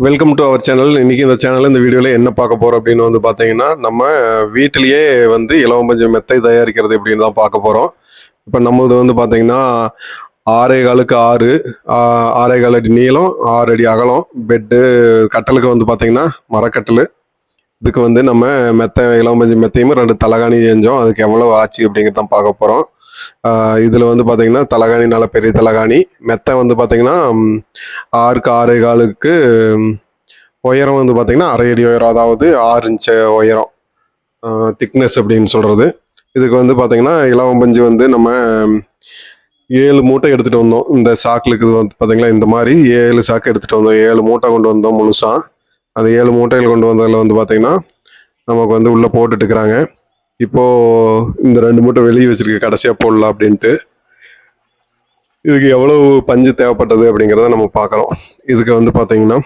Welcome to our channel இன்னைக்கு இந்த சேனல்ல இந்த வீடியோவில் என்ன பார்க்க போகிறோம் அப்படின்னு வந்து பார்த்தீங்கன்னா நம்ம வீட்டிலேயே வந்து இலவம்பஞ்சு மெத்தை தயாரிக்கிறது அப்படின்னு தான் பார்க்க போகிறோம் இப்போ நம்மளது வந்து பார்த்தீங்கன்னா ஆறே காலுக்கு ஆறு ஆறே கால் அடி நீளம் ஆறு அடி அகலம் பெட்டு கட்டலுக்கு வந்து பார்த்தீங்கன்னா மரக்கட்டல். இதுக்கு வந்து நம்ம மெத்தை இளவம்பஞ்சம் மெத்தையும் ரெண்டு தலகாணி செஞ்சோம் அதுக்கு எவ்வளோ ஆச்சு அப்படிங்கிறது தான் பார்க்க போகிறோம் இதில் வந்து பார்த்தீங்கன்னா தலகாணி நல்ல பெரிய தலகாணி. மெத்தை வந்து பார்த்தீங்கன்னா ஆறுக்கு ஆறு காலுக்கு உயரம் வந்து பார்த்தீங்கன்னா அரை அடி உயரம் அதாவது ஆறு இன்ச்சு உயரம். திக்னஸ் அப்படின்னு சொல்கிறது இதுக்கு வந்து பார்த்தீங்கன்னா இலவம்பஞ்சு வந்து நம்ம ஏழு மூட்டை எடுத்துகிட்டு வந்தோம். இந்த சாக்குலுக்கு வந்து பார்த்தீங்களா இந்த மாதிரி ஏழு சாக்கு எடுத்துகிட்டு வந்தோம். ஏழு மூட்டை கொண்டு வந்தோம் முழுசாக அந்த ஏழு மூட்டைகள் கொண்டு வந்ததில் வந்து பார்த்தீங்கன்னா நமக்கு வந்து உள்ளே போட்டுட்டுக்கிறாங்க இப்போது இந்த ரெண்டு மூட்டை வெளியே வச்சிருக்க கடைசியாக போடலாம் அப்படின்ட்டு. இதுக்கு எவ்வளவு பஞ்சு தேவைப்பட்டது அப்படிங்கிறத நம்ம பார்க்குறோம். இதுக்கு வந்து பார்த்தீங்கன்னா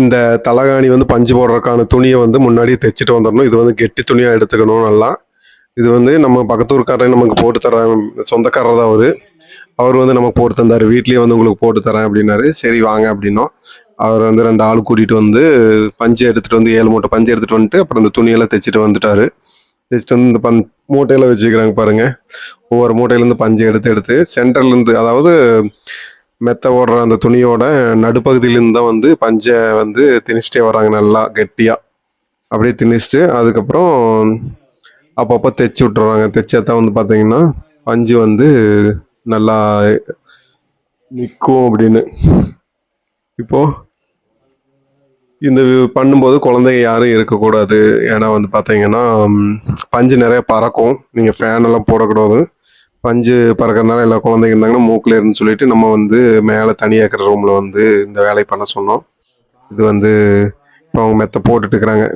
இந்த தலகாணி வந்து பஞ்சு போடுறதுக்கான துணியை வந்து முன்னாடியே தைச்சிட்டு வந்துடணும். இது வந்து கெட்டி துணியாக எடுத்துக்கணும் நல்லா. இது வந்து நம்ம பக்கத்தூர்காரர் நமக்கு போட்டு தராங்க சொந்தக்காரர் தான் அவர் அவர் வந்து நமக்கு போட்டு தந்தார். வீட்லேயே வந்து உங்களுக்கு போட்டு தரேன் அப்படின்னாரு. சரி வாங்க அப்படின்னோம். அவர் வந்து ரெண்டு ஆள் கூட்டிகிட்டு வந்து பஞ்சு எடுத்துகிட்டு வந்து ஏழு மூட்டை பஞ்சு எடுத்துகிட்டு வந்துட்டு அப்புறம் அந்த துணியெல்லாம் தைச்சிட்டு வந்துட்டாரு. தைச்சிட்டு வந்து இந்த பஞ் மூட்டையில வச்சுக்கிறாங்க பாருங்கள் ஒவ்வொரு மூட்டையிலேருந்து பஞ்சு எடுத்து எடுத்து சென்டர்லேருந்து அதாவது மெத்த ஓடுற அந்த துணியோட நடுப்பகுதியிலேருந்து தான் வந்து பஞ்சை வந்து திணிச்சிட்டே வராங்க நல்லா கெட்டியாக அப்படியே திணிச்சிட்டு அதுக்கப்புறம் அப்பப்போ தைச்சி விட்டுறாங்க. தைச்சா வந்து பார்த்தீங்கன்னா பஞ்சு வந்து நல்லா நிற்கும் அப்படின்னு. இப்போது இந்த பண்ணும்போது குழந்தைங்க யாரும் இருக்கக்கூடாது. ஏன்னா வந்து பார்த்தீங்கன்னா பஞ்சு நிறைய பறக்கும். நீங்கள் ஃபேன் எல்லாம் போடக்கூடாது. பஞ்சு பறக்கறதுனால எல்லா குழந்தைங்க இருந்தாங்கன்னா மூக்கில் இருந்து சொல்லிட்டு நம்ம வந்து மேலே தனியாக இருக்கிற ரூமில் வந்து இந்த வேலையை பண்ண சொன்னோம். இது வந்து இப்போ அவங்க மெத்த போட்டுட்டு இருக்கிறாங்க.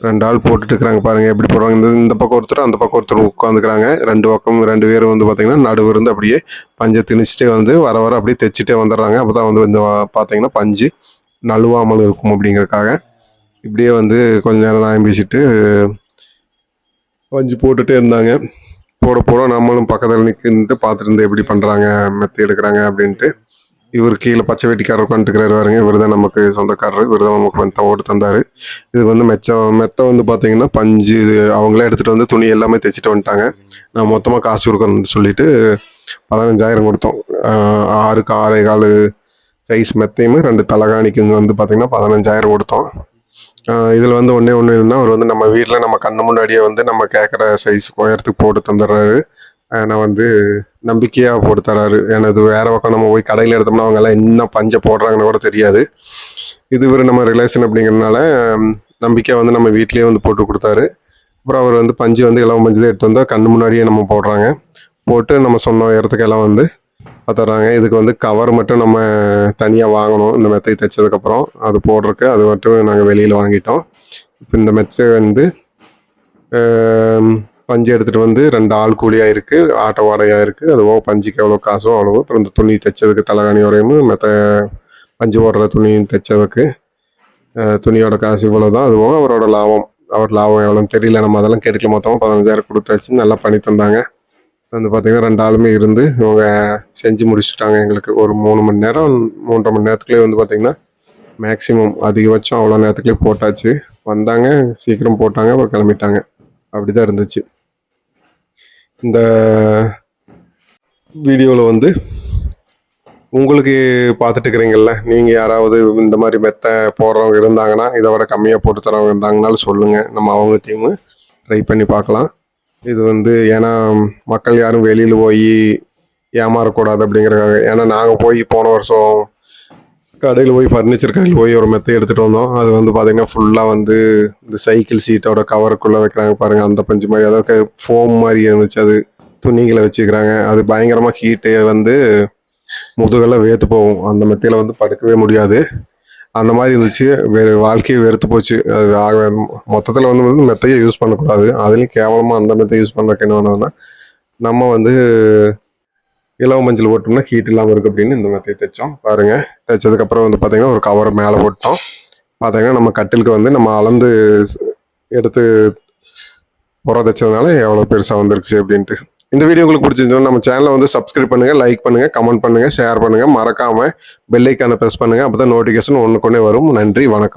ரெண்டு ஆள் போட்டுட்டு இருக்கிறாங்க எப்படி போடுறாங்க இந்த இந்த பக்கம் ஒருத்தர் அந்த பக்கம் ஒருத்தர் உட்காந்துக்கிறாங்க ரெண்டு பக்கம் ரெண்டு பேரும் வந்து பார்த்தீங்கன்னா நடுவு இருந்து அப்படியே பஞ்சை திணிச்சிட்டே வந்து வர வர அப்படியே தைச்சிட்டே வந்துடுறாங்க. அப்போ தான் வந்து இந்த பார்த்தீங்கன்னா பஞ்சு நழுவாமல் இருக்கும் அப்படிங்கிறக்காக இப்படியே வந்து கொஞ்ச நேரம் நான் பேசிட்டு பஞ்சு போட்டுட்டே இருந்தாங்க. போட போட நம்மளும் பக்கத்தில் நிற்கின்ட்டு பார்த்துட்டு இருந்து எப்படி பண்ணுறாங்க மெத்தி எடுக்கிறாங்க அப்படின்ட்டு. இவர் கீழே பச்சை வெட்டிக்காரர் உட்காந்துட்டுக்கிறாரு பாருங்க. இவர் தான் நமக்கு சொந்தக்காரர். இவர் தான் நமக்கு வந்து ஓட்டு தந்தார். இது வந்து மெச்சம் மெத்த வந்து பார்த்தீங்கன்னா பஞ்சு இது அவங்களே எடுத்துகிட்டு வந்து துணி எல்லாமே தைச்சிட்டு வந்துட்டாங்க. நான் மொத்தமாக காசு கொடுக்கணும்னு சொல்லிட்டு பதினஞ்சாயிரம் கொடுத்தோம். ஆறுக்கு ஆறே கால் சைஸ் மெத்தையுமே ரெண்டு தலகாணிக்குங்க வந்து பார்த்திங்கன்னா பதினஞ்சாயிரம் கொடுத்தோம். இதில் வந்து ஒன்றே ஒன்று என்னன்னா அவர் வந்து நம்ம வீட்டில் நம்ம கண்ணு முன்னாடியே வந்து நம்ம கேட்குற சைஸ் உயரத்துக்கு போட்டு தந்துடுறாரு. ஆனால் வந்து நம்பிக்கையாக போட்டு தராரு. ஏன்னா இது வேறு பக்கம் நம்ம போய் கடையில் எடுத்தோம்னா அவங்க எல்லாம் என்ன பஞ்சை போடுறாங்கன்னு கூட தெரியாது. இது ஒரு நம்ம ரிலேஷன் அப்படிங்கிறதுனால நம்பிக்கையாக வந்து நம்ம வீட்லேயே வந்து போட்டு கொடுத்தாரு. அப்புறம் அவர் வந்து பஞ்சு வந்து இளவு பஞ்சு தான் எடுத்து வந்தால் கண்ணு முன்னாடியே நம்ம போடுறாங்க. போட்டு நம்ம சொன்ன இடத்துக்கு எல்லாம் வந்து பார்த்துட்றாங்க இதுக்கு வந்து கவர் மட்டும் நம்ம தனியாக வாங்கணும். இந்த மெத்தை தைச்சதுக்கப்புறம் அது போடுறக்கு அது மட்டும் நாங்கள் வெளியில் வாங்கிட்டோம். இப்போ இந்த மெத்தை வந்து பஞ்சு எடுத்துகிட்டு வந்து ரெண்டு ஆள் கூலியாக இருக்குது ஆட்டோ வாடகையாக இருக்குது அதுவோ பஞ்சுக்கு எவ்வளோ காசோ அவ்வளோ அப்புறம் இந்த துணி தைச்சதுக்கு தலைகாணி வரையும் மெத்த பஞ்சு போடுற துணி தைச்சதுக்கு துணியோட காசு இவ்வளோ தான் அதுவோ அவரோட லாபம். அவர் லாபம் எவ்வளோன்னு தெரியல. நம்ம அதெல்லாம் கேட்டுக்கல மொத்தமாக பதினஞ்சாயிரம் கொடுத்தாச்சு. நல்லா பண்ணி தந்தாங்க. வந்து பார்த்தீங்கன்னா ரெண்டு ஆளுமே இருந்து இவங்க செஞ்சு முடிச்சுட்டாங்க எங்களுக்கு ஒரு மூணு மணி நேரம் மூன்றரை மணி நேரத்துக்குள்ளே வந்து பார்த்தீங்கன்னா மேக்ஸிமம் அதிகபட்சம் அவ்வளோ நேரத்துக்குள்ளே போட்டாச்சு. வந்தாங்க சீக்கிரம் போட்டாங்க அப்புறம் கிளம்பிட்டாங்க. அப்படி தான் இருந்துச்சு. இந்த வீடியோவில் வந்து உங்களுக்கு பார்த்துட்டு இருக்கிறீங்கல்ல நீங்கள் யாராவது இந்த மாதிரி மெத்த போடுறவங்க இருந்தாங்கன்னா இதை விட கம்மியாக போட்டு தரவங்க இருந்தாங்கனாலும் சொல்லுங்கள் நம்ம அவங்க டீமு ட்ரை பண்ணி பார்க்கலாம். இது வந்து ஏன்னா மக்கள் யாரும் வெளியில் போய் ஏமாறக்கூடாது அப்படிங்கிறக்காக ஏன்னா நாங்கள் போய் போன வருஷம் கடையில் போய் ஃபர்னிச்சர் கடையில் போய் ஒரு மெத்தை எடுத்துகிட்டு வந்தோம். அது வந்து பார்த்திங்கன்னா ஃபுல்லாக வந்து இந்த சைக்கிள் சீட்டோட கவருக்குள்ளே வைக்கிறாங்க பாருங்கள் அந்த பஞ்சு மாதிரி அதாவது ஃபோம் மாதிரி இருந்துச்சு. அது துணிகளை வச்சுக்கிறாங்க. அது பயங்கரமாக ஹீட்டு வந்து முதுகெல்லாம் வேர்த்து போகும். அந்த மெத்தையில் வந்து படுக்கவே முடியாது. அந்த மாதிரி இருந்துச்சு. வேறு வாழ்க்கையை வெறுத்து போச்சு. அது ஆக மொத்தத்தில் வந்து வந்து மெத்தையை யூஸ் பண்ணக்கூடாது. அதுலேயும் கேவலமாக அந்த மெத்தை யூஸ் பண்ணுறக்கு என்ன வேணும்னா நம்ம வந்து இலவ மஞ்சள் போட்டோம்னா ஹீட் இல்லாமல் இருக்கு அப்படின்னு இந்த மெத்தையை தைச்சோம். பாருங்கள் தைச்சதுக்கப்புறம் வந்து பார்த்தீங்கன்னா ஒரு கவரை மேலே போட்டோம். பார்த்தீங்கன்னா நம்ம கட்டிலுக்கு வந்து நம்ம அளந்து எடுத்து புற தைச்சதுனால எவ்வளோ பெருசாக வந்துருச்சு அப்படின்ட்டு. இந்த வீடியோ உங்களுக்கு பிடிச்சிருந்தா நம்ம சேனலை வந்து சப்ஸ்கிரைப் பண்ணுங்கள் லைக் பண்ணுங்கள் கமெண்ட் பண்ணுங்கள் ஷேர் பண்ணுங்கள் மறக்காமல் பெல்லைக்கான ப்ரெஸ் பண்ணுங்கள் அப்போ தான் நோட்டிஃபிகேஷன் ஒன்றுக்கொன்னே வரும். நன்றி வணக்கம்.